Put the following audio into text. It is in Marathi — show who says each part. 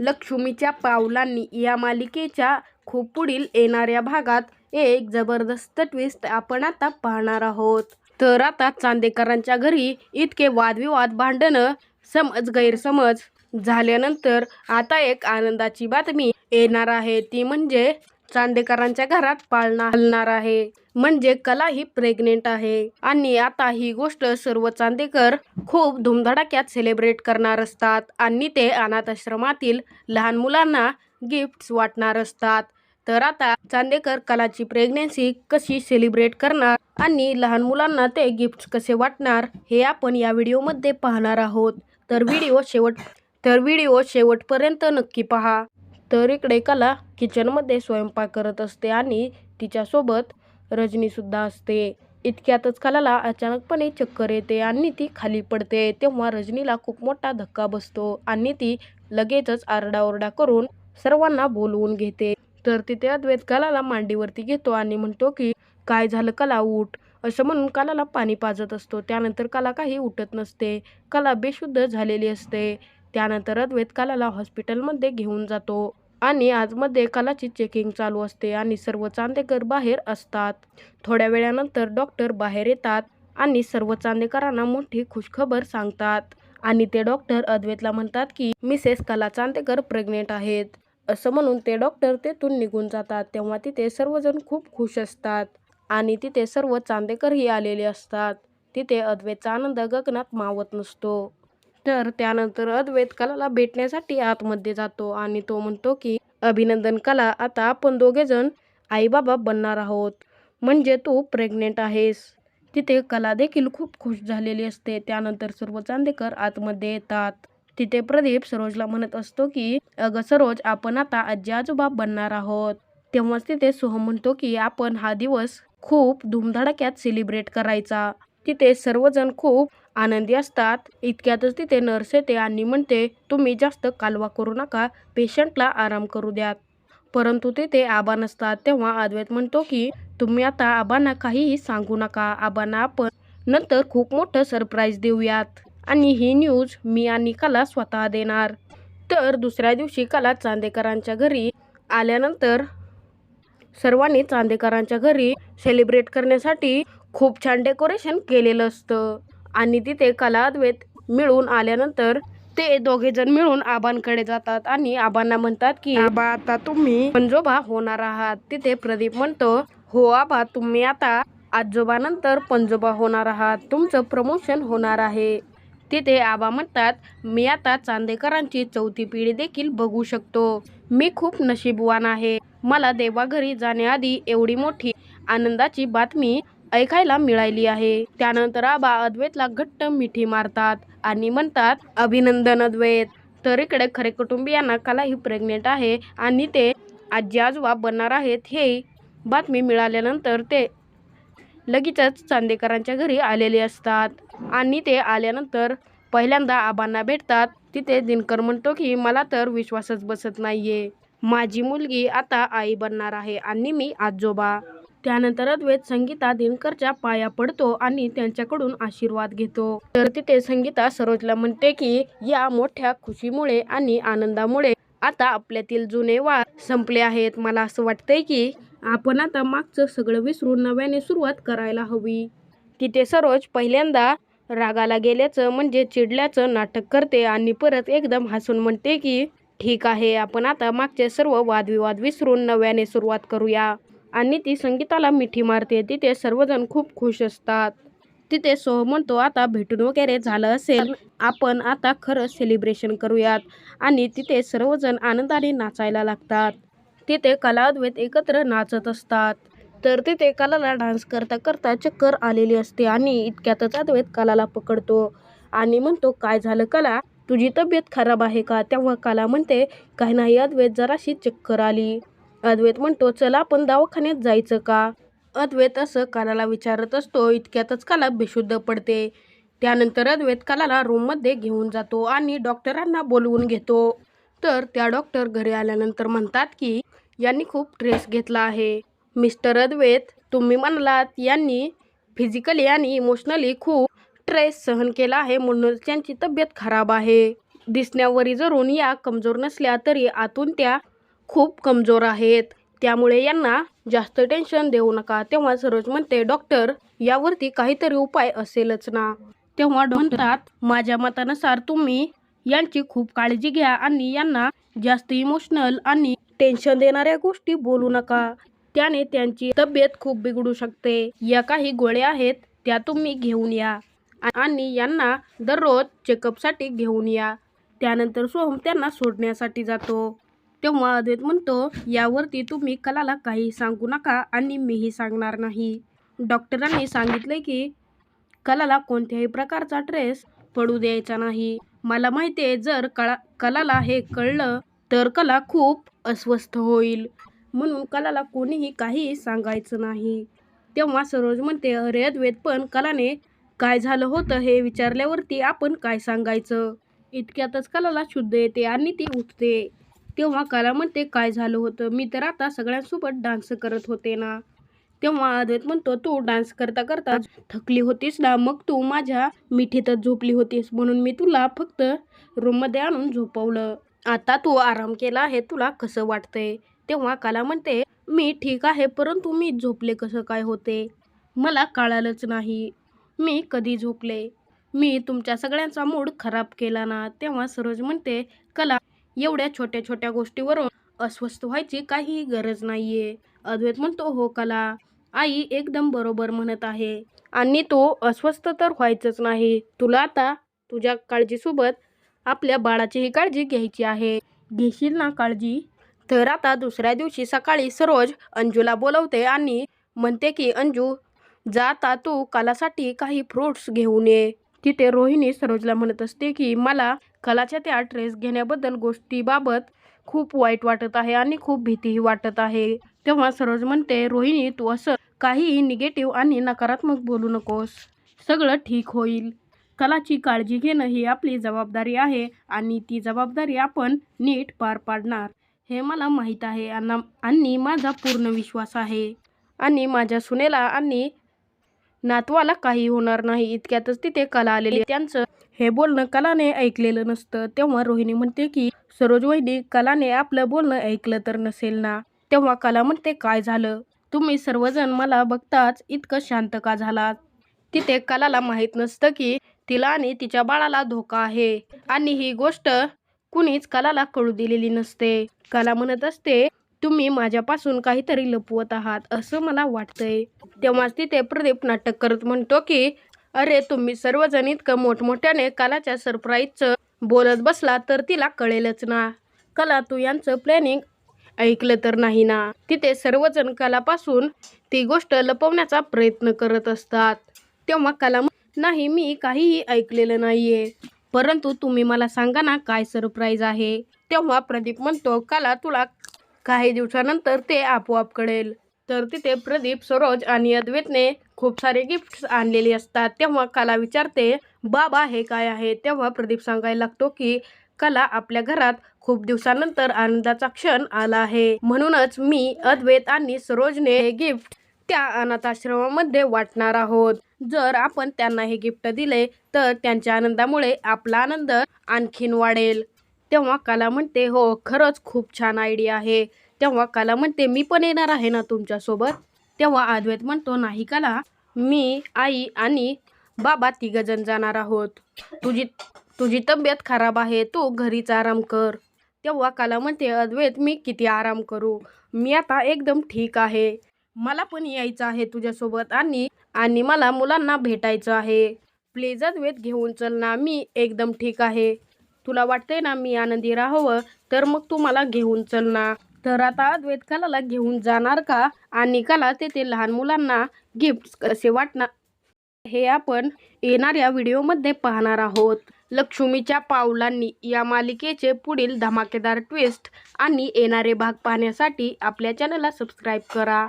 Speaker 1: लक्ष्मीच्या पावलांनी या मालिकेच्या खूप पुढील येणाऱ्या भागात एक जबरदस्त ट्विस्ट आपण आता पाहणार आहोत. तर आता चांदेकरांच्या घरी इतके वादविवाद भांडणं समज गैरसमज झाल्यानंतर आता एक आनंदाची बातमी येणार आहे. ती म्हणजे चांदेकरांच्या घरात पाळणा हलणार आहे. म्हणजे कला ही प्रेग्नेंट आहे. आणि आता ही गोष्ट सर्व चांदेकर खूप धुमधडाक्यात सेलिब्रेट करणार असतात. आणि ते अनाथ आश्रमातील लहान मुलांना गिफ्ट्स वाटणार असतात. तर आता चांदेकर कलाची प्रेग्नेन्सी कशी सेलिब्रेट करणार आणि लहान मुलांना ते गिफ्ट्स कसे वाटणार हे आपण या व्हिडिओमध्ये पाहणार आहोत. तर व्हिडिओ शेवट तर व्हिडिओ शेवटपर्यंत नक्की पहा. तर इकडे कला किचनमध्ये स्वयंपाक करत असते आणि तिच्यासोबत रजनीसुद्धा असते. इतक्यातच कलाला अचानकपणे चक्कर येते आणि ती खाली पडते. तेव्हा रजनीला खूप मोठा धक्का बसतो आणि ती लगेचच आरडाओरडा करून सर्वांना बोलवून घेते. तर तिथे अद्वैत कलाला मांडीवरती घेतो आणि म्हणतो की काय झालं कला उठ. असं म्हणून कलाला पाणी पाजत असतो. त्यानंतर कला काही उठत नसते. कला बेशुद्ध झालेली असते. त्यानंतर अद्वैत कलाला हॉस्पिटलमध्ये घेऊन जातो. आणि आजमध्ये कलाची चेकिंग चालू असते आणि सर्व चांदेकर बाहेर असतात. थोड्या वेळानंतर डॉक्टर बाहेर येतात आणि सर्व चांदेकरांना मोठी खुशखबर सांगतात. आणि ते डॉक्टर अद्वैतला म्हणतात की मिसेस कला चांदेकर प्रेग्नेंट आहेत. असं म्हणून ते डॉक्टर तेथून निघून जातात. तेव्हा तिथे सर्वजण खूप खुश असतात. आणि तिथे सर्व चांदेकरही आलेले असतात. तिथे अद्वैतचा आनंद गगनात मावत नसतो. तर त्यानंतर अद्वैत कलाला भेटण्यासाठी आतमध्ये जातो आणि तो म्हणतो की अभिनंदन कला आता आपण दोघेजण आईबाबा बनणार आहोत. म्हणजे तू प्रेग्नेंट आहेस. तिथे कला देखील खूप खुश झालेली असते. त्यानंतर सर्व चांदेकर आतमध्ये येतात. तिथे प्रदीप सरोजला म्हणत असतो की अगं सरोज आपण आता आजी आजोबा बनणार आहोत. तेव्हाच तिथे सोहम म्हणतो की आपण हा दिवस खूप धुमधडाक्यात सेलिब्रेट करायचा. तिथे सर्वजण खूप आनंदी असतात. इतक्यातच तिथे नर्स येते आणि म्हणते तुम्ही जास्त कालवा करू नका पेशंटला आराम करू द्यात परंतु तिथे आबा नसतात. तेव्हा अद्वैत म्हणतो की तुम्ही आता आबांना काहीही सांगू नका. आबांना आपण नंतर खूप मोठं सरप्राईज देऊयात. आणि ही न्यूज मी आणि कला स्वतः देणार. तर दुसऱ्या दिवशी कला चांदेकरांच्या घरी आल्यानंतर सर्वांनी चांदेकरांच्या घरी सेलिब्रेट करण्यासाठी खूप छान डेकोरेशन केलेलं असतं. आणि तिथे कला अद्वैत मिळून आल्यानंतर ते दोघे जण मिळून आबांकडे जातात आणि आबांना म्हणतात की आबा आता तुम्ही पंजोबा होणार आहात. तिथे प्रदीप म्हणतो हो आबा तुम्ही आता आजोबानंतर पंजोबा होणार आहात. तुमचं प्रमोशन होणार आहे. तिथे आबा म्हणतात मी आता चांदेकरांची चौथी पिढी देखील बघू शकतो. मी खूप नशीबवान आहे. मला देवाघरी जाण्याआधी एवढी मोठी आनंदाची बातमी ऐकायला मिळाली आहे. त्यानंतर आबा अद्वैतला घट्ट मिठी मारतात आणि म्हणतात अभिनंदन अद्वैत. तर इकडे खरे कुटुंबियांना कला ही प्रेग्नेंट आहे आणि ते आजी आजोबा बनणार आहेत हे बातमी मिळाल्यानंतर ते लगेचच चांदेकरांच्या घरी आलेले असतात. आणि ते आल्यानंतर पहिल्यांदा आबांना भेटतात. तिथे दिनकर म्हणतो की मला तर विश्वासच बसत नाहीये. माझी मुलगी आता आई बनणार आहे आणि मी आजोबा. त्यानंतर अद्वैत संगीता दिनकरच्या पाया पडतो आणि त्यांच्याकडून आशीर्वाद घेतो. तर तिथे संगीता सरोजला म्हणते की या मोठ्या खुशीमुळे आणि आनंदामुळे आता आपल्यातील जुने वाद संपले आहेत. मला असं वाटतंय की आपण आता मागचं सगळं विसरून नव्याने सुरुवात करायला हवी. तिथे सरोज पहिल्यांदा रागाला गेल्याचं म्हणजे चिडल्याचं नाटक करते आणि परत एकदम हसून म्हणते की ठीक आहे आपण आता मागचे सर्व वादविवाद विसरून नव्याने सुरुवात करूया. आणि ती संगीताला मिठी मारते. तिथे सर्वजण खूप खुश असतात. तिथे सो म्हणतो आता भेटून वगैरे झालं असेल. आपण आता खरं सेलिब्रेशन करूयात. आणि तिथे सर्वजण आनंदाने नाचायला लागतात. तिथे कला एकत्र नाचत असतात. तर तिथे कलाला डान्स करता करता चक्कर आलेली असते आणि इतक्यातच अद्वैत कलाला पकडतो. आणि म्हणतो काय झालं कला? तुझी तब्येत खराब आहे का? तेव्हा कला म्हणते काही नाही अद्वैत जराशी चक्कर आली. अद्वैत म्हणतो चला आपण दवाखान्यात जायचं का? अद्वैत असं कालाला विचारत असतो इतक्यातच काला बेशुद्ध पडते. त्यानंतर अद्वैत कालाला रूममध्ये घेऊन जातो आणि डॉक्टरांना बोलवून घेतो. तर त्या डॉक्टर घरी आल्यानंतर म्हणतात की यांनी खूप ट्रेस घेतला आहे. मिस्टर अद्वैत तुम्ही म्हणालात यांनी फिजिकली आणि इमोशनली खूप ट्रेस सहन केला आहे म्हणूनच त्यांची तब्येत खराब आहे. दिसण्यावरी जरून या कमजोर नसल्या तरी आतून त्या खूप कमजोर आहेत. त्यामुळे यांना जास्त टेन्शन देऊ नका. तेव्हा सरोज म्हणते डॉक्टर यावरती काहीतरी उपाय असेलच ना. तेव्हा म्हणतात माझ्या मतानुसार तुम्ही यांची खूप काळजी घ्या आणि यांना जास्त इमोशनल आणि टेन्शन देणाऱ्या गोष्टी बोलू नका. त्याने त्यांची तब्येत खूप बिघडू शकते. या काही गोळ्या आहेत त्या तुम्ही घेऊन या आणि यांना दररोज चेकअपसाठी घेऊन या. त्यानंतर सोहम त्यांना सोडण्यासाठी जातो. तेव्हा अद्वैत म्हणतो यावरती तुम्ही कलाला काही सांगू नका आणि मीही सांगणार नाही. डॉक्टरांनी सांगितले की कलाला कोणत्याही प्रकारचा ट्रेस पडू द्यायचा नाही. मला माहिती आहे जर कला कलाला हे कळलं तर कला खूप अस्वस्थ होईल. म्हणून कलाला कोणीही काही सांगायचं नाही. तेव्हा सरोज म्हणते अरे अद्वैत पण कलाने काय झालं होतं हे विचारल्यावरती आपण काय सांगायचं? इतक्यातच कलाला शुद्ध येते आणि ती उठते. तेव्हा कला म्हणते काय झालं होतं? मी तर आता सगळ्यांसोबत डान्स करत होते ना. तेव्हा अद्वैत म्हणतो तू डान्स करता करता थकली होतीस ना मग तू माझ्या मिठीतच झोपली होतीस. म्हणून मी तुला फक्त रूममध्ये आणून झोपवलं. आता तू आराम केला आहे तुला कसं वाटतंय? तेव्हा कला म्हणते मी ठीक आहे परंतु मी झोपले कसं काय होते? मला कळालंच नाही. मी कधी झोपले? मी तुमच्या सगळ्यांचा मूड खराब केला ना? तेव्हा सरोज म्हणते कला एवढ्या छोट्या छोट्या गोष्टीवरून अस्वस्थ व्हायची काही गरज नाहीये. अद्वैत म्हणतो हो कला. आई एकदम बरोबर म्हणत आहे. आणि तो अस्वस्थ तर व्हायचंच नाही. तुला आता तुझ्या काळजीसोबत आपल्या बाळाचीही काळजी घ्यायची आहे. घेशील ना काळजी? तर आता दुसऱ्या दिवशी सकाळी सरोज अंजूला बोलवते आणि म्हणते की अंजू जाता तू कालासाठी काही फ्रुट्स घेऊन ये. तिथे रोहिणी सरोजला म्हणत असते की मला कलाच्या त्या ड्रेस घेण्याबद्दल गोष्टीबाबत खूप वाईट वाटत आहे आणि खूप भीतीही वाटत आहे. तेव्हा सरोज म्हणते रोहिणी तू असं काहीही निगेटिव्ह आणि नकारात्मक बोलू नकोस. सगळं ठीक होईल. कलाची काळजी घेणं ही आपली जबाबदारी आहे आणि ती जबाबदारी आपण नीट पार पाडणार. हे मला माहीत आहे आणि माझा पूर्ण विश्वास आहे. आणि माझ्या सुनेला आणि नातवाला काही होणार नाही. इतक्यातच तिथे कला आलेली त्यांचं हे बोलणं कलाने ऐकलेलं नसतं. तेव्हा रोहिणी म्हणते की सरोज वहिनी कलाने आपलं बोलणं ऐकलं तर नसेल ना? तेव्हा कला म्हणते काय झालं? तुम्ही सर्वजण मला बघताच इतकं शांत का झालात? तिथे कलाला माहीत नसतं की तिला आणि तिच्या बाळाला धोका आहे. आणि ही गोष्ट कुणीच कलाला कळू दिलेली नसते. कला म्हणत असते तुम्ही माझ्यापासून काहीतरी लपवत आहात असं मला वाटतंय. तेव्हाच तिथे प्रदीप नाटक करत म्हणतो की अरे तुम्ही सर्वजण इतकं मोठमोठ्याने कलाच्या सरप्राईजचं बोलत बसला तर तिला कळेलच ना. कला तू यांचं प्लॅनिंग ऐकलं तर नाही ना. तिथे सर्वजण कलापासून ती गोष्ट लपवण्याचा प्रयत्न करत असतात. तेव्हा कला नाही मी काहीही ऐकलेलं नाहीये. परंतु तुम्ही मला सांगा ना काय सरप्राईज आहे? तेव्हा प्रदीप म्हणतो कला तुला काही दिवसानंतर ते आपोआप कळेल. तर तिथे प्रदीप सरोज आणि अद्वैतने खूप सारे गिफ्ट्स आणलेले असतात. तेव्हा कला विचारते बाबा हे काय आहे? तेव्हा प्रदीप सांगायला लागतो की कला आपल्या घरात खूप दिवसानंतर आनंदाचा क्षण आला आहे. म्हणूनच मी अद्वैत आणि सरोजने हे गिफ्ट त्या अनाथाश्रमामध्ये वाटणार आहोत. जर आपण त्यांना हे गिफ्ट दिले तर त्यांच्या आनंदामुळे आपला आनंद आणखीन वाढेल. तेव्हा कला म्हणते हो खरंच खूप छान आयडिया आहे. तेव्हा कला म्हणते मी पण येणार आहे ना तुमच्यासोबत. तेव्हा अद्वैत म्हणतो नाही काला मी आई आणि बाबा तिघजण जाणार आहोत. तुझी तुझी तब्येत खराब आहे तू घरीच आराम कर. तेव्हा कला म्हणते अद्वैत मी किती आराम करू? मी आता एकदम ठीक आहे. मला पण यायचं आहे तुझ्यासोबत आणि आणि मला मुलांना भेटायचं आहे. प्लीज अद्वैत घेऊन चल ना मी एकदम ठीक आहे. तुला वाटतंय ना मी आनंदी राहावं? तर मग तू मला घेऊन चल ना. तर आता अद्वैत घेऊन जाणार का? आणि कला तेथे लहान मुलांना गिफ्ट कसे वाटणार? हे आपण येणाऱ्या व्हिडिओमध्ये पाहणार आहोत. लक्ष्मीच्या पावलांनी या मालिकेचे पुढील धमाकेदार ट्विस्ट आणि येणारे भाग पाहण्यासाठी आपल्या चॅनलला सबस्क्राईब करा.